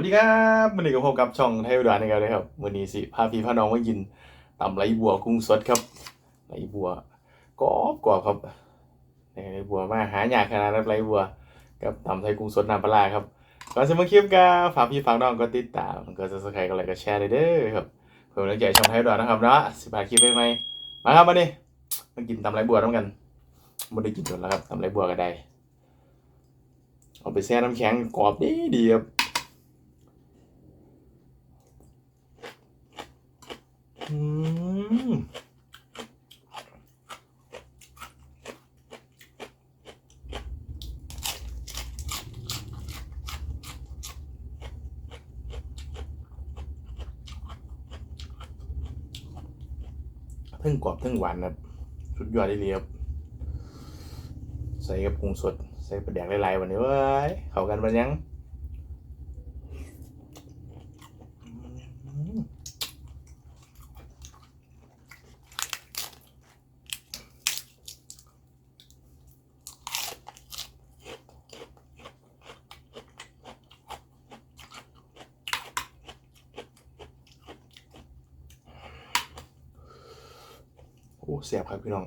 วัสดีครับวันนี้ก็พบกับช่องไทยอุดรนะครับเลยครับวันนี้สิพาพี่พาน้องมากินตำไหลบัวกุ้งสดครับไหลบัวกรอบกรอบครับไหลบัวมาหายากขนาดไหลบัวกับตำไทยกุ้งสดน้ำปลาครับก่อนจะมาคลิปก็ฝากพี่ฝากน้องก็ติดตามก็จะสไครต์ก็ไลค์ก็แชร์เลยเด้อครับเพื่อเป็นกำลังใจช่องไทยอุดรนะครับเนาะสิบาทคลิปไปไหมมาครับวันนี้มากินตำไหลบัวต้องกันไม่ได้กินจนแล้วครับตำไหลบัวก็ได้เอาไปแช่น้ำแข็งกรอบดีดีครับ อืมเพิ่งกรอบเพิ่งหวานครับสุดยอดได้เลยครับใส่กับกุ้งสด ใส่ปลาแดกหลายๆวันนี้เว้ยเข้ากันมันยัง อ้เสียบครับพี่น้อง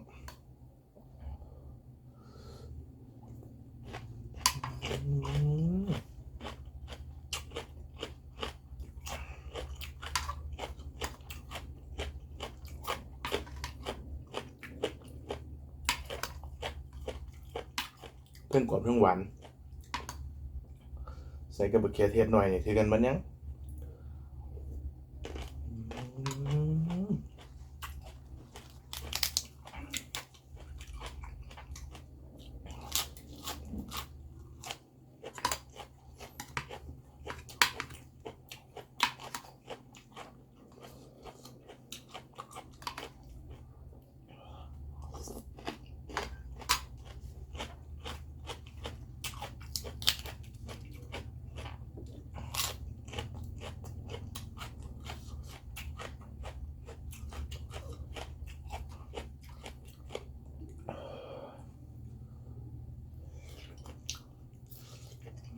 เพิ่งกรอบเพิ่งหวาน ใส่กระเบือเคียเทศหน่อยนี่ถือกันมันยัง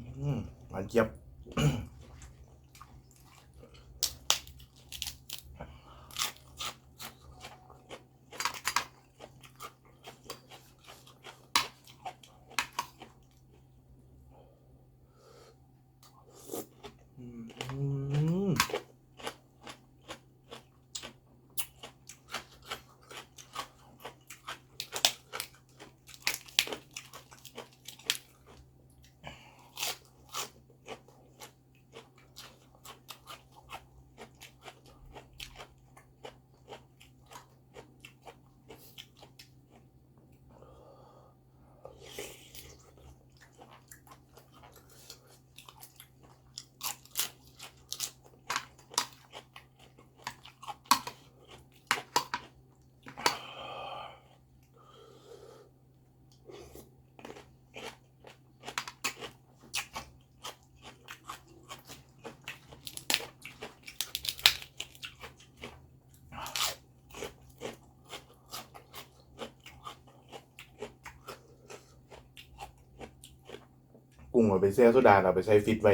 อืม อืมหวานเจี๊ยบ อืม กุ้งเอาไปแช่โซดาเราไปใช้ฟิตไว้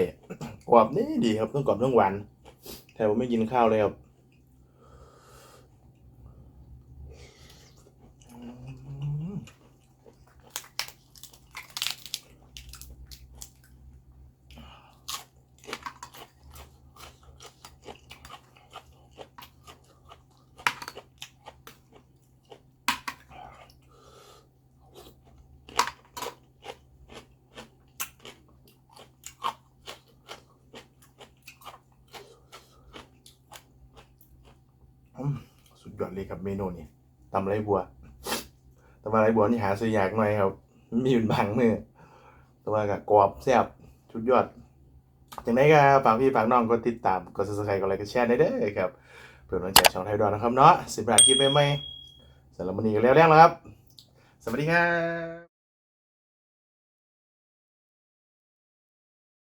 กรอบนี่ดีครับต้องกรอบต้องหวานแต่ผมไม่กินข้าวเลยครับอืมอืมสุด ยอดเลยครับเมนูนี้ตำไรบัวตำไรบัวนี่หาซื้อยากหน่อยครับมีอยู่บางมือแต่ว่าก็กรอบแซ่บชุดยอดอย่างไรก็ฝากพี่ฝากน้องก็ติดตามกด subscribe กดไลค์กดแชร์ได้เด้อครับเพื่อมันใจช่องไทยดอนนะครับเนาะสิบาทคลิปใหม่สำหรับวันนี้ก็แล้วแล้วครับ สวัสดีครับ